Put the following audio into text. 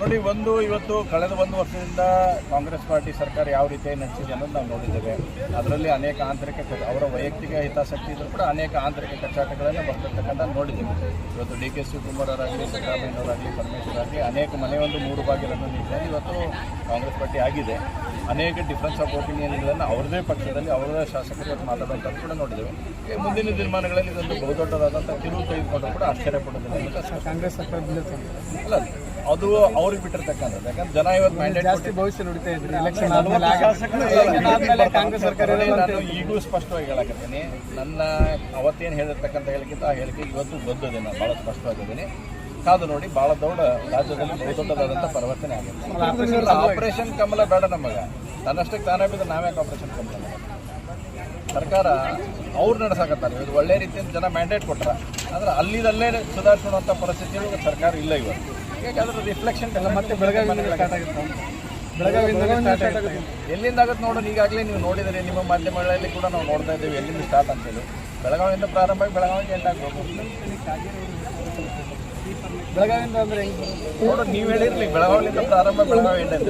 ನೋಡಿ ಒಂದು ಇವತ್ತು ಕಳೆದ ಒಂದು ವರ್ಷದಿಂದ ಕಾಂಗ್ರೆಸ್ ಪಾರ್ಟಿ ಸರ್ಕಾರ ಯಾವ ರೀತಿ ನಡೆಸಿದೆ ಅನ್ನೋದು ನಾವು ನೋಡಿದ್ದೇವೆ. ಅದರಲ್ಲಿ ಅನೇಕ ಆಂತರಿಕ ಅವರ ವೈಯಕ್ತಿಕ ಹಿತಾಸಕ್ತಿ ಇದ್ರೂ ಕೂಡ ಅನೇಕ ಆಂತರಿಕ ಕಚ್ಚಾಟಗಳನ್ನು ಬರ್ತಿರ್ತಕ್ಕಂಥ ನೋಡಿದ್ದೇವೆ. ಇವತ್ತು ಡಿ ಕೆ ಶಿವಕುಮಾರ್ ಅವರಾಗಲಿ ಸಿದ್ದರಾಮಯ್ಯನವರಾಗಲಿ ಪರಮೇಶ್ವರ್ ಆಗಲಿ ಅನೇಕ ಮನೆ ಒಂದು ಮೂರು ಬಾಗಿಲನ್ನು ನೀಡಿದ್ದಾರೆ. ಇವತ್ತು ಕಾಂಗ್ರೆಸ್ ಪಾರ್ಟಿ ಆಗಿದೆ. ಅನೇಕ ಡಿಫ್ರೆನ್ಸ್ ಆಫ್ ಒಪಿನಿಯನ್ಗಳನ್ನು ಅವರದೇ ಪಕ್ಷದಲ್ಲಿ ಅವರದೇ ಶಾಸಕರು ಇವತ್ತು ಮಾತಾಡುವಂಥದ್ದು ಕೂಡ ನೋಡಿದ್ದೇವೆ. ಈ ಮುಂದಿನ ದಿನಮಾನಗಳಲ್ಲಿ ಇದೊಂದು ಬಹುದೊಡ್ಡದಾದಂಥ ತಿರುವು ತೆಗೆದುಕೊಂಡು ಕೂಡ ಆಶ್ಚರ್ಯ ಪಡೋದಿಲ್ಲ ಕಾಂಗ್ರೆಸ್ ಅಲ್ಲ ಅದು ಅವ್ರಿಗೆ ಬಿಟ್ಟಿರ್ತಕ್ಕಂಥದ್ದು. ಯಾಕಂದ್ರೆ ಜನ ಇವತ್ತು ಮ್ಯಾಂಡೇಟ್ ಜಾಸ್ತಿ ಭವಿಷ್ಯ ನುಡಿತಾ ಇದ್ರಿ ಎಲೆಕ್ಷನ್ ಆದ್ಮೇಲೆ ಎಲೆಕ್ಷನ್ ಕಾಂಗ್ರೆಸ್ ಸರ್ಕಾರ ನಾನು ಈಗೂ ಸ್ಪಷ್ಟವಾಗಿ ಹೇಳಕತ್ತೀನಿ. ನನ್ನ ಅವತ್ತೇನು ಹೇಳಿರ್ತಕ್ಕಂಥ ಹೇಳಿಕಿಂತ ಆ ಹೇಳಿಕೆ ಇವತ್ತು ಬಂದಿದೆ ನಾನು. ಭಾಳ ಸ್ಪಷ್ಟವಾಗಿದ್ದೀನಿ. ಕಾದು ನೋಡಿ ಭಾಳ ದೊಡ್ಡ ರಾಜ್ಯದಲ್ಲಿ ಬಹುದೊಡ್ಡದಾದಂಥ ಪರಿವರ್ತನೆ ಆಗಿದೆ. ಆಪರೇಷನ್ ಕಮಲ ಬೇಡ ನಮಗೆ. ತನ್ನಷ್ಟಕ್ಕೆ ತಾನೇ ಬಿದ್ದು ನಾವ್ಯಾಕೆ ಆಪರೇಷನ್ ಕಮಲ ಸರ್ಕಾರ ಅವ್ರು ನಡೆಸಕತ್ತಾರೆ. ಇದು ಒಳ್ಳೆ ರೀತಿಯಿಂದ ಜನ ಮ್ಯಾಂಡೇಟ್ ಕೊಟ್ಟರೆ ಆದರೆ ಅಲ್ಲಿದಲ್ಲೇ ಸುಧಾರಿಸುವಂಥ ಪರಿಸ್ಥಿತಿ ಸರ್ಕಾರ ಇಲ್ಲ ಇವತ್ತು. ಹೀಗಾಗಿ ಅದರ ರಿಫ್ಲೆಕ್ಷನ್ ಮತ್ತೆ ಬೆಳಗಾವಿಯಿಂದ ಸ್ಟಾರ್ಟ್ ಆಗುತ್ತೆ. ಬೆಳಗಾವಿಯಿಂದ ಸ್ಟಾರ್ಟ್ ಆಗುತ್ತೆ. ಎಲ್ಲಿಂದ ಆಗುತ್ತೆ ನೋಡೋಣ ಈಗಾಗಲೇ ನೀವು ನೋಡಿದರೆ ನಿಮ್ಮ ಮಾಧ್ಯಮಗಳಲ್ಲಿ ಕೂಡ ನಾವು ನೋಡ್ತಾ ಇದ್ದೇವೆ ಎಲ್ಲಿಂದ ಸ್ಟಾರ್ಟ್ ಅಂತೇಳಿ ಬೆಳಗಾವಿಯಿಂದ ಪ್ರಾರಂಭ ಆಗಿ ಬೆಳಗಾವಿಗೆ ಎಂಡ್ ಆಗ್ಬೋದು ಬೆಳಗಾವಿಯಿಂದ ಅಂದ್ರೆ ನೋಡೋ? ನೀವು ಹೇಳಿರ್ಲಿ ಬೆಳಗಾವಿಯಿಂದ ಪ್ರಾರಂಭ ಬೆಳಗಾವಿ ಎಂಡ್ ಅಂತ